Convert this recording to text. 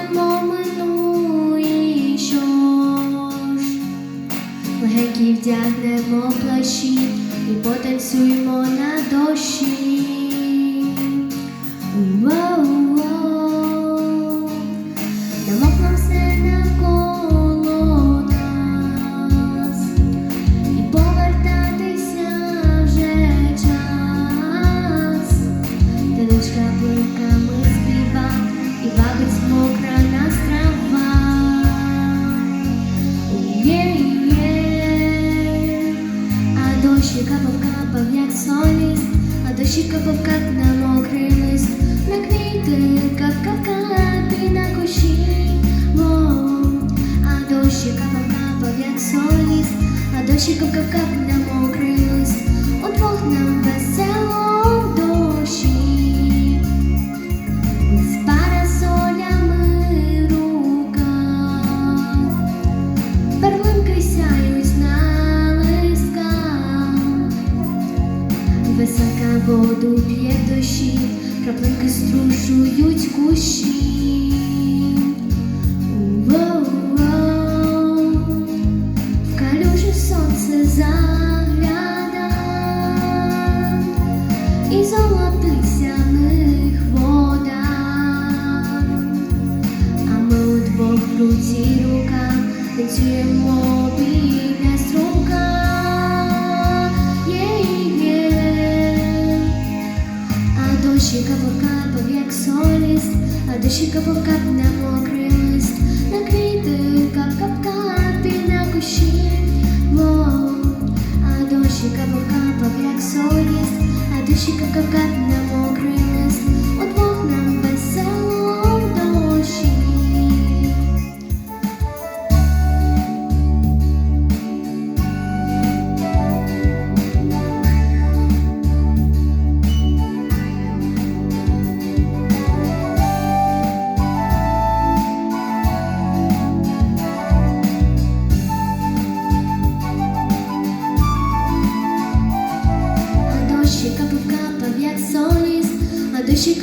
даремно минує, що ж легенькі вдягнемо плащі і потанцюємо на дощі. Намокла все навколо нас і повертатися вже час, та дочка плика. Як соліст, а дощі капав, кап на мокрий лист, на квіти, кап, кап, кап, на кущі, а дощі капав, капав, як соліст, а дощі капкав, кап, кап на воду п'є дощі, краплинки струшують кущі. Воу-воу, в калюжі сонце загляда і золотиться в них вода, а ми удвох руці рука танцюємо дощі капав капав, як соліст, а дощі капав кап на мокрий на квіти кап кап кап і на кущі. Воу. А дощі капав капав, як соліст, а дощі кап кап кап на мокрий а дощі